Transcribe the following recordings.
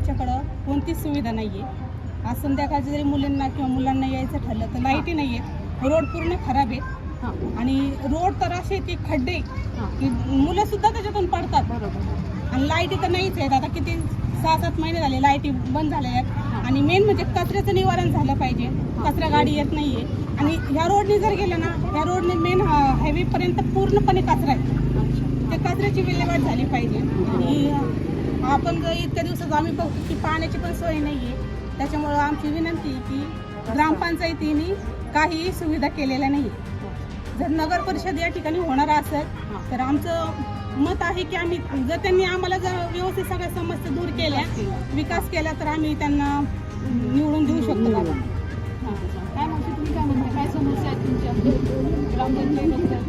कोणतीच सुविधा नाही आहे आज संध्याकाळची जरी मुलींना किंवा मुलांना यायचं ठरलं तर लाईटही नाही आहे रोड पूर्ण खराब आहे आणि रोड तर असे की खड्डे की मुलं सुद्धा त्याच्यातून पडतात. बरोबर. आणि लाईटी तर नाहीच आहेत. आता किती सहा सात महिने झाले लाईटी बंद झाल्या आहेत. आणि मेन म्हणजे कचऱ्याचं निवारण झालं पाहिजे. कचरा गाडी येत नाहीये. आणि ह्या रोडने जर गेलं ना ह्या रोडने मेन हायवे पर्यंत पूर्णपणे कचरा आहे. अच्छा. ते कचऱ्याची विल्हेवाट झाली पाहिजे. आणि आपण जर इतक्या दिवसात आम्ही बघतो की पाण्याची पण सोय नाहीये. त्याच्यामुळं आमची विनंती आहे की ग्रामपंचायतीने काहीही सुविधा केलेल्या नाही जर नगर परिषद या ठिकाणी होणार असेल तर आमचं मत आहे की आम्ही जर त्यांनी आम्हाला जर व्यवस्थित सगळ्या समस्या दूर केल्या विकास केला तर आम्ही त्यांना निवडून देऊ शकतो. बाबा काय म्हणते तुम्ही? काय म्हणता काय समस्या आहेत तुमच्या? ग्रामपंचायतीबद्दल.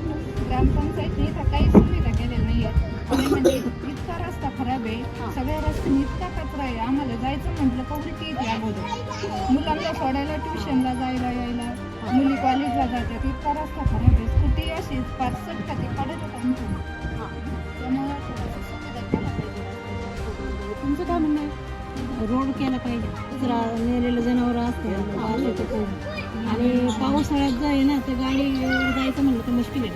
ग्रामपंचायतीने इथं काही का उलटी येते अगोदर. मुलांना सोडायला ट्युशनला जायला यायला मुली कॉलेजला जातात इतका रस्ता खराब आहे. स्कूटी अशी पार्सल का ते पाहिजे. रस्त्याच्या. तुमचं काय म्हणणं आहे? रोड केला पाहिजे. कचरा नेलेलं जनावर असते आणि पावसाळ्यात आहे ना तर गाडी जायचं म्हणलं तर मुश्किल आहे.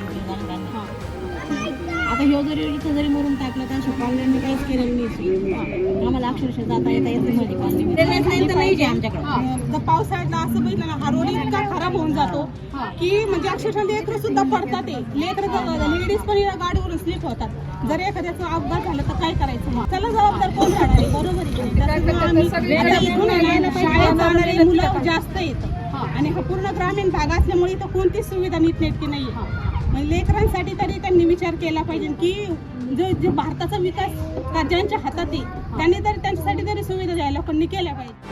आता ह्यो जरी इथं जरी मरून टाकलं तर अशा पाल्यांनी काहीच केलेलं नाही आम्हाला अक्षरशः जाता येता येत नाही. तर आमच्याकडे. अं, जर पावसाळ्यात असं बघितलं ना हा रोड इतका खराब होऊन जातो की म्हणजे अक्षरशः लेकरं सुद्धा पडतात ते लेकरं लेडीज पण या गाडीवरून स्लिप होतात. जर एखाद्याचा अपघात झाला तर काय करायचं मग? त्याला जबाबदार कोण राहणार आहे? बरोबर मुलं जास्त येतात आणि हा पूर्ण ग्रामीण भाग असल्यामुळे इथं कोणतीच सुविधा नीटनेटकी नाही लेकरांसाठी तरी त्यांनी विचार केला पाहिजे की जो जो भारताचा विकास ज्यांच्या हातात येईल त्यांनी तरी त्यांच्यासाठी तरी सुविधा द्यायला लोकांनी केल्या पाहिजे.